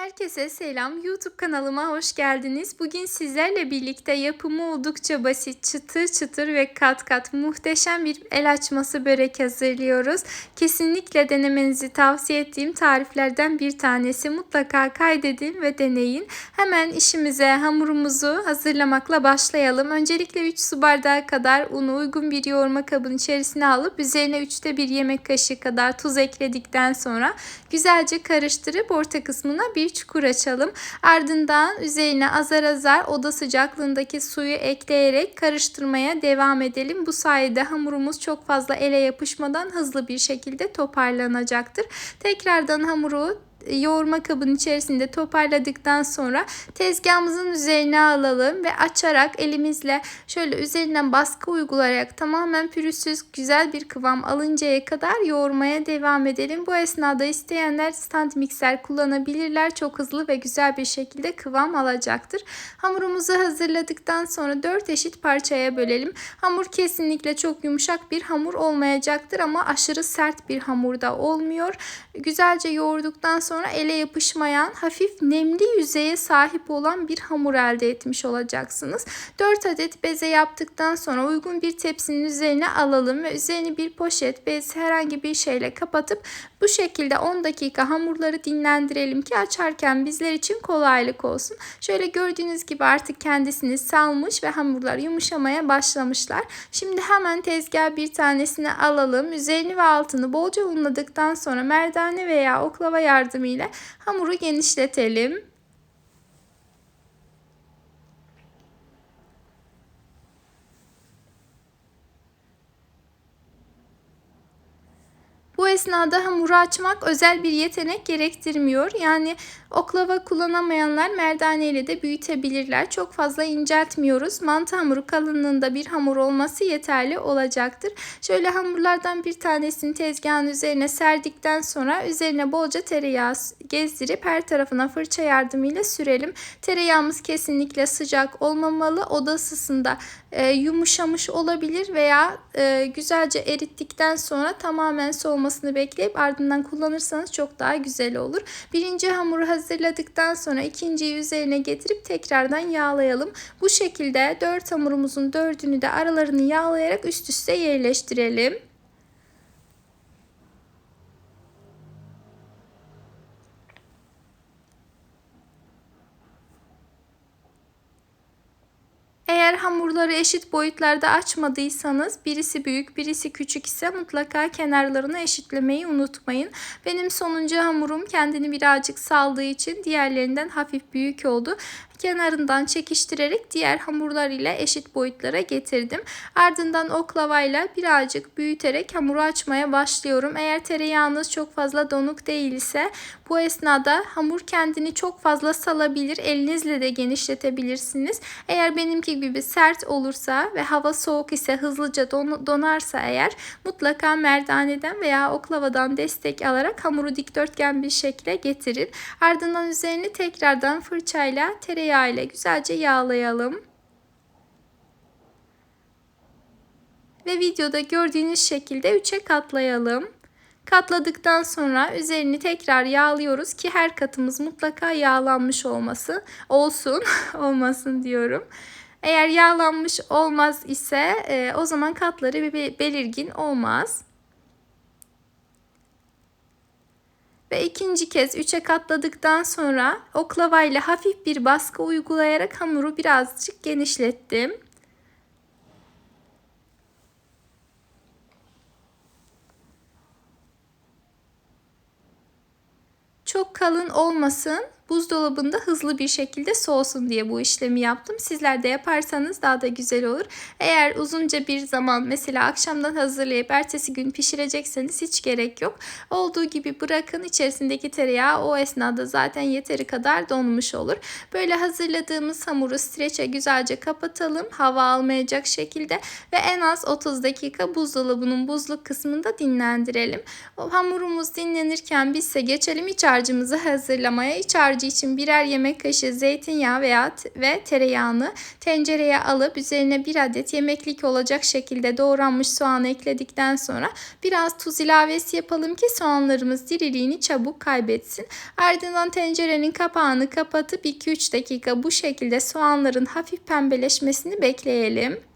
Herkese selam. YouTube kanalıma hoş geldiniz. Bugün sizlerle birlikte yapımı oldukça basit, çıtır çıtır ve kat kat muhteşem bir el açması börek hazırlıyoruz. Kesinlikle denemenizi tavsiye ettiğim tariflerden bir tanesi. Mutlaka kaydedin ve deneyin. Hemen işimize hamurumuzu hazırlamakla başlayalım. Öncelikle 3 su bardağı kadar unu uygun bir yoğurma kabının içerisine alıp üzerine 3'te 1 yemek kaşığı kadar tuz ekledikten sonra güzelce karıştırıp orta kısmına bir çukur açalım. Ardından üzerine azar azar oda sıcaklığındaki suyu ekleyerek karıştırmaya devam edelim. Bu sayede hamurumuz çok fazla ele yapışmadan hızlı bir şekilde toparlanacaktır. Tekrardan hamuru yoğurma kabının içerisinde toparladıktan sonra tezgahımızın üzerine alalım ve açarak elimizle şöyle üzerinden baskı uygulayarak tamamen pürüzsüz güzel bir kıvam alıncaya kadar yoğurmaya devam edelim. Bu esnada isteyenler stand mikser kullanabilirler. Çok hızlı ve güzel bir şekilde kıvam alacaktır. Hamurumuzu hazırladıktan sonra 4 eşit parçaya bölelim. Hamur kesinlikle çok yumuşak bir hamur olmayacaktır ama aşırı sert bir hamur da olmuyor. Güzelce yoğurduktan sonra ele yapışmayan hafif nemli yüzeye sahip olan bir hamur elde etmiş olacaksınız. 4 adet beze yaptıktan sonra uygun bir tepsinin üzerine alalım ve üzerini bir poşet, bez herhangi bir şeyle kapatıp bu şekilde 10 dakika hamurları dinlendirelim ki açarken bizler için kolaylık olsun. Şöyle gördüğünüz gibi artık kendisini salmış ve hamurlar yumuşamaya başlamışlar. Şimdi hemen tezgah bir tanesini alalım. Üzerini ve altını bolca unladıktan sonra merdane veya oklava yardımıyla hamuru genişletelim. Bu esnada hamuru açmak özel bir yetenek gerektirmiyor. Yani oklava kullanamayanlar merdane ile de büyütebilirler. Çok fazla inceltmiyoruz. Mantı hamuru kalınlığında bir hamur olması yeterli olacaktır. Şöyle hamurlardan bir tanesini tezgahın üzerine serdikten sonra üzerine bolca tereyağı gezdirip her tarafına fırça yardımıyla sürelim. Tereyağımız kesinlikle sıcak olmamalı. Oda ısısında e, yumuşamış olabilir veya e, güzelce erittikten sonra tamamen soğumasını bekleyip ardından kullanırsanız çok daha güzel olur. Birinci hamuru hazırladıktan sonra ikinciyi üzerine getirip tekrardan yağlayalım. Bu şekilde dört hamurumuzun dördünü de aralarını yağlayarak üst üste yerleştirelim. Eğer hamurları eşit boyutlarda açmadıysanız birisi büyük birisi küçük ise mutlaka kenarlarını eşitlemeyi unutmayın. Benim sonuncu hamurum kendini birazcık saldığı için diğerlerinden hafif büyük oldu kenarından çekiştirerek diğer hamurlar ile eşit boyutlara getirdim. Ardından oklavayla birazcık büyüterek hamuru açmaya başlıyorum. Eğer tereyağınız çok fazla donuk değilse bu esnada hamur kendini çok fazla salabilir. Elinizle de genişletebilirsiniz. Eğer benimki gibi sert olursa ve hava soğuk ise hızlıca don donarsa eğer mutlaka merdaneden veya oklavadan destek alarak hamuru dikdörtgen bir şekilde getirin. Ardından üzerini tekrardan fırçayla tereyağı ile güzelce yağlayalım. Ve videoda gördüğünüz şekilde 3'e katlayalım. Katladıktan sonra üzerini tekrar yağlıyoruz ki her katımız mutlaka yağlanmış olması olsun olmasın diyorum. Eğer yağlanmış olmaz ise e, o zaman katları belirgin olmaz. Ve ikinci kez 3'e katladıktan sonra oklavayla hafif bir baskı uygulayarak hamuru birazcık genişlettim. Çok kalın olmasın buzdolabında hızlı bir şekilde soğusun diye bu işlemi yaptım. Sizler de yaparsanız daha da güzel olur. Eğer uzunca bir zaman mesela akşamdan hazırlayıp ertesi gün pişirecekseniz hiç gerek yok. Olduğu gibi bırakın içerisindeki tereyağı o esnada zaten yeteri kadar donmuş olur. Böyle hazırladığımız hamuru streçe güzelce kapatalım. Hava almayacak şekilde ve en az 30 dakika buzdolabının buzluk kısmında dinlendirelim. O hamurumuz dinlenirken biz ise geçelim iç harcımızı hazırlamaya. İç harcı harcı için birer yemek kaşığı zeytinyağı veya ve tereyağını tencereye alıp üzerine bir adet yemeklik olacak şekilde doğranmış soğanı ekledikten sonra biraz tuz ilavesi yapalım ki soğanlarımız diriliğini çabuk kaybetsin. Ardından tencerenin kapağını kapatıp 2-3 dakika bu şekilde soğanların hafif pembeleşmesini bekleyelim.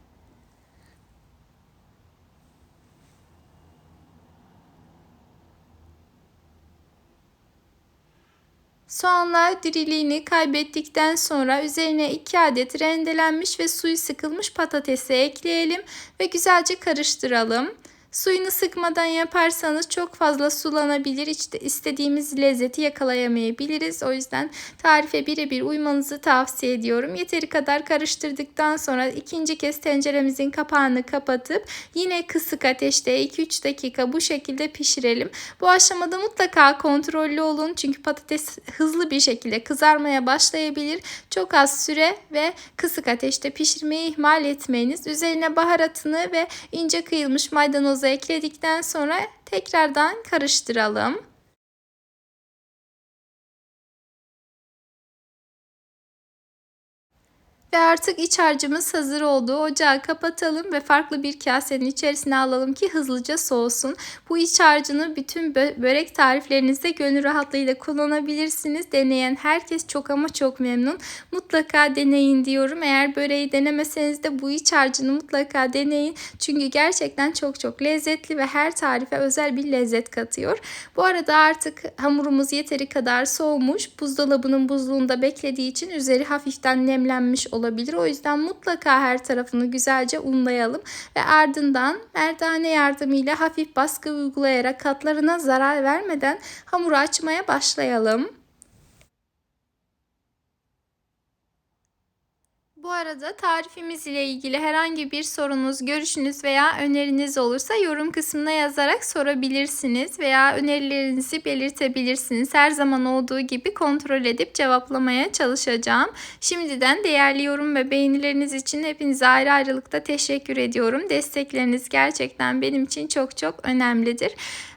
Soğanlar diriliğini kaybettikten sonra üzerine 2 adet rendelenmiş ve suyu sıkılmış patatesi ekleyelim ve güzelce karıştıralım. Suyunu sıkmadan yaparsanız çok fazla sulanabilir. İşte istediğimiz lezzeti yakalayamayabiliriz. O yüzden tarife birebir uymanızı tavsiye ediyorum. Yeteri kadar karıştırdıktan sonra ikinci kez tenceremizin kapağını kapatıp yine kısık ateşte 2-3 dakika bu şekilde pişirelim. Bu aşamada mutlaka kontrollü olun. Çünkü patates hızlı bir şekilde kızarmaya başlayabilir. Çok az süre ve kısık ateşte pişirmeyi ihmal etmeyiniz. Üzerine baharatını ve ince kıyılmış maydanoz Ekledikten sonra tekrardan karıştıralım. Ve artık iç harcımız hazır oldu. Ocağı kapatalım ve farklı bir kasenin içerisine alalım ki hızlıca soğusun. Bu iç harcını bütün börek tariflerinizde gönül rahatlığıyla kullanabilirsiniz. Deneyen herkes çok ama çok memnun. Mutlaka deneyin diyorum. Eğer böreği denemeseniz de bu iç harcını mutlaka deneyin. Çünkü gerçekten çok çok lezzetli ve her tarife özel bir lezzet katıyor. Bu arada artık hamurumuz yeteri kadar soğumuş. Buzdolabının buzluğunda beklediği için üzeri hafiften nemlenmiş olabilir olabilir. O yüzden mutlaka her tarafını güzelce unlayalım ve ardından merdane yardımıyla hafif baskı uygulayarak katlarına zarar vermeden hamuru açmaya başlayalım. Bu arada tarifimiz ile ilgili herhangi bir sorunuz, görüşünüz veya öneriniz olursa yorum kısmına yazarak sorabilirsiniz veya önerilerinizi belirtebilirsiniz. Her zaman olduğu gibi kontrol edip cevaplamaya çalışacağım. Şimdiden değerli yorum ve beğenileriniz için hepinize ayrı ayrılıkta teşekkür ediyorum. Destekleriniz gerçekten benim için çok çok önemlidir.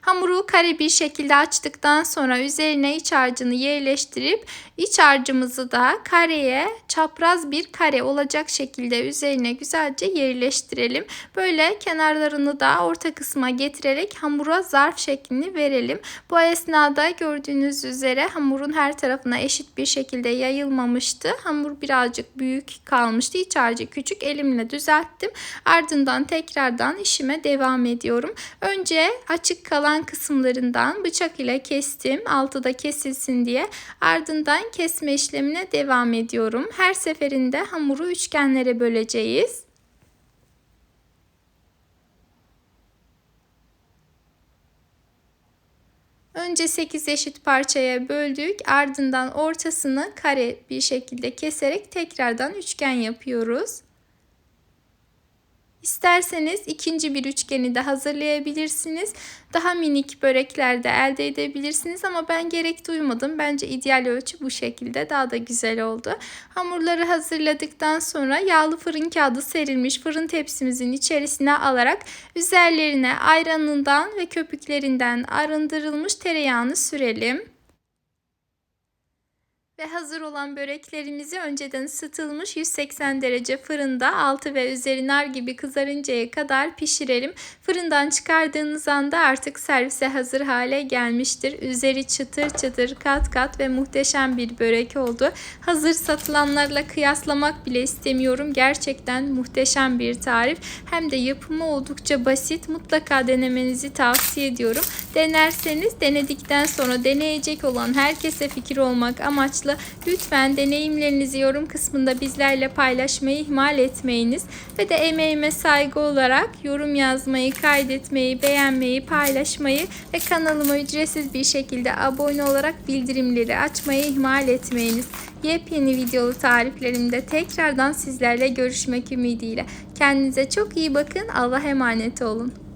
Hamuru kare bir şekilde açtıktan sonra üzerine iç harcını yerleştirip iç harcımızı da kareye çapraz bir kare olacak şekilde üzerine güzelce yerleştirelim. Böyle kenarlarını da orta kısma getirerek hamura zarf şeklini verelim. Bu esnada gördüğünüz üzere hamurun her tarafına eşit bir şekilde yayılmamıştı. Hamur birazcık büyük kalmıştı. İç harcı küçük elimle düzelttim. Ardından tekrardan işime devam ediyorum. Önce açık kalan kısımlarından bıçak ile kestim. Altı da kesilsin diye. Ardından kesme işlemine devam ediyorum. Her seferinde hamuru üçgenlere böleceğiz. Önce 8 eşit parçaya böldük. Ardından ortasını kare bir şekilde keserek tekrardan üçgen yapıyoruz. İsterseniz ikinci bir üçgeni de hazırlayabilirsiniz. Daha minik börekler de elde edebilirsiniz ama ben gerek duymadım. Bence ideal ölçü bu şekilde daha da güzel oldu. Hamurları hazırladıktan sonra yağlı fırın kağıdı serilmiş fırın tepsimizin içerisine alarak üzerlerine ayranından ve köpüklerinden arındırılmış tereyağını sürelim. Ve hazır olan böreklerimizi önceden ısıtılmış 180 derece fırında altı ve üzeri nar gibi kızarıncaya kadar pişirelim. Fırından çıkardığınız anda artık servise hazır hale gelmiştir. Üzeri çıtır çıtır kat kat ve muhteşem bir börek oldu. Hazır satılanlarla kıyaslamak bile istemiyorum. Gerçekten muhteşem bir tarif. Hem de yapımı oldukça basit. Mutlaka denemenizi tavsiye ediyorum. Denerseniz denedikten sonra deneyecek olan herkese fikir olmak amaçlı amaçlı lütfen deneyimlerinizi yorum kısmında bizlerle paylaşmayı ihmal etmeyiniz. Ve de emeğime saygı olarak yorum yazmayı, kaydetmeyi, beğenmeyi, paylaşmayı ve kanalıma ücretsiz bir şekilde abone olarak bildirimleri açmayı ihmal etmeyiniz. Yepyeni videolu tariflerimde tekrardan sizlerle görüşmek ümidiyle. Kendinize çok iyi bakın. Allah emanet olun.